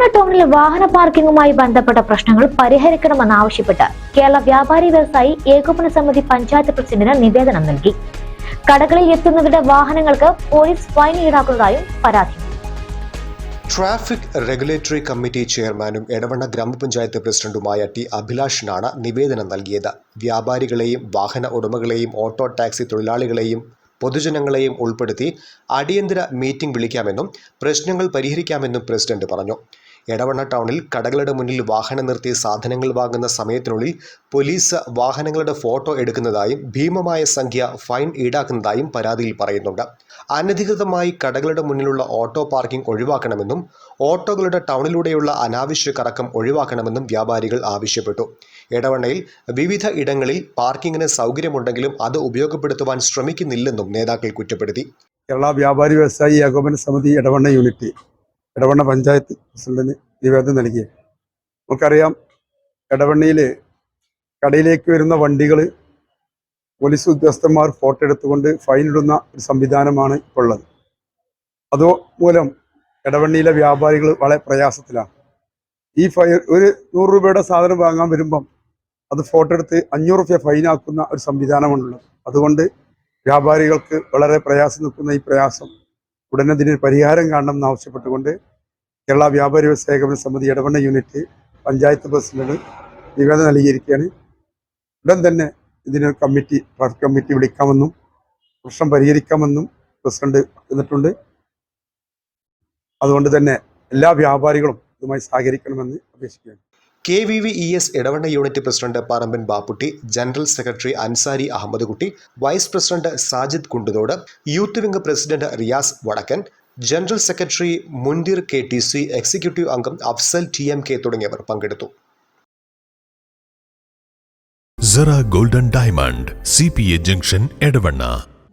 Edavanna ടൗണിൽ വാഹന പാർക്കിംഗുമായി ബന്ധപ്പെട്ട പ്രശ്നങ്ങൾ പരിഹരിക്കണമെന്നാവശ്യപ്പെട്ട് കേരള വ്യാപാരി വ്യവസായി ഏകോപന സമിതി പഞ്ചായത്ത് പ്രസിഡന്റിന് നിവേദനം നൽകി. കടകളിൽ എത്തുന്നവരുടെ വാഹനങ്ങൾക്ക് പോലീസ് ഫൈൻ ഈടാക്കുന്നതായും പരാതി. ട്രാഫിക് റെഗുലേറ്ററി കമ്മിറ്റി ചെയർമാനും എടവണ്ണ ഗ്രാമപഞ്ചായത്ത് പ്രസിഡന്റുമായ ടി അഭിലാഷിനാണ് നിവേദനം നൽകിയത്. വ്യാപാരികളെയും വാഹന ഉടമകളെയും ഓട്ടോ ടാക്സി തൊഴിലാളികളെയും പൊതുജനങ്ങളെയും ഉൾപ്പെടുത്തി അടിയന്തര മീറ്റിംഗ് വിളിക്കാമെന്നും പ്രശ്നങ്ങൾ പരിഹരിക്കാമെന്നും പ്രസിഡന്റ് പറഞ്ഞു. എടവണ്ണ ടൗണിൽ കടകളുടെ മുന്നിൽ വാഹനം നിർത്തി സാധനങ്ങൾ വാങ്ങുന്ന സമയത്തിനുള്ളിൽ പോലീസ് വാഹനങ്ങളുടെ ഫോട്ടോ എടുക്കുന്നതായും ഭീമമായ സംഖ്യ ഫൈൻ ഈടാക്കുന്നതായും പരാതിയിൽ പറയുന്നുണ്ട്. അനധികൃതമായി കടകളുടെ മുന്നിലുള്ള ഓട്ടോ പാർക്കിംഗ് ഒഴിവാക്കണമെന്നും ഓട്ടോകളുടെ ടൗണിലൂടെയുള്ള അനാവശ്യ കറക്കം ഒഴിവാക്കണമെന്നും വ്യാപാരികൾ ആവശ്യപ്പെട്ടു. എടവണ്ണയിൽ വിവിധ ഇടങ്ങളിൽ പാർക്കിങ്ങിന് സൗകര്യമുണ്ടെങ്കിലും അത് ഉപയോഗപ്പെടുത്തുവാൻ ശ്രമിക്കുന്നില്ലെന്നും നേതാക്കൾ കുറ്റപ്പെടുത്തി. കേരള വ്യാപാരി വ്യവസായി ഏകോപന സമിതി ഇടവണ്ണ യൂണിറ്റ് ഇടവണ്ണ പഞ്ചായത്ത് പ്രസിഡന്റിന് നിവേദനം നൽകി. നമുക്കറിയാം ഇടവണ്ണയിൽ കടയിലേക്ക് വരുന്ന വണ്ടികൾ പോലീസ് ഉദ്യോഗസ്ഥന്മാർ ഫോട്ടോ എടുത്തുകൊണ്ട് ഫൈൻ ഇടുന്ന ഒരു സംവിധാനമാണ് ഇപ്പോൾ ഉള്ളത് അതുമൂലം ഇടവണ്ണിയിലെ വ്യാപാരികൾ വളരെ പ്രയാസത്തിലാണ്. ഈ ഫൈൻ ഒരു നൂറ് രൂപയുടെ സാധനം വാങ്ങാൻ വരുമ്പം അത് ഫോട്ടോ എടുത്ത് അഞ്ഞൂറ് രൂപ ഫൈനാക്കുന്ന ഒരു സംവിധാനമാണുള്ളത്. അതുകൊണ്ട് വ്യാപാരികൾക്ക് വളരെ പ്രയാസം നിൽക്കുന്ന ഈ പ്രയാസം ഉടനെ ഇതിന് പരിഹാരം കാണണം എന്നാവശ്യപ്പെട്ടുകൊണ്ട് കേരള വ്യാപാരി വ്യവസായകരണ സമിതി ഇടവണ്ണ യൂണിറ്റ് പഞ്ചായത്ത് പ്രസിഡന്റ് നിവേദനം നൽകിയിരിക്കുകയാണ്. ഉടൻ തന്നെ ഇതിനൊരു കമ്മിറ്റി ട്രാഫിക് കമ്മിറ്റി വിളിക്കാമെന്നും പ്രശ്നം പരിഹരിക്കാമെന്നും പ്രസിഡന്റ് എന്നിട്ടുണ്ട് അതുകൊണ്ട് തന്നെ എല്ലാ വ്യാപാരികളും ഇതുമായി സഹകരിക്കണമെന്ന് അപേക്ഷിക്കുകയാണ്. K V V E S Edavanna unit president Paramban Bapputty general secretary Ansari Ahmed Kutty vice president Sajid Kunduthodu youth wing president Riyas Vadakkan general secretary Mundir K T C executive അംഗം Afsal T M K തുടങ്ങിയവർ പങ്കെടുത്തു. Cera golden diamond C P A junction Edavanna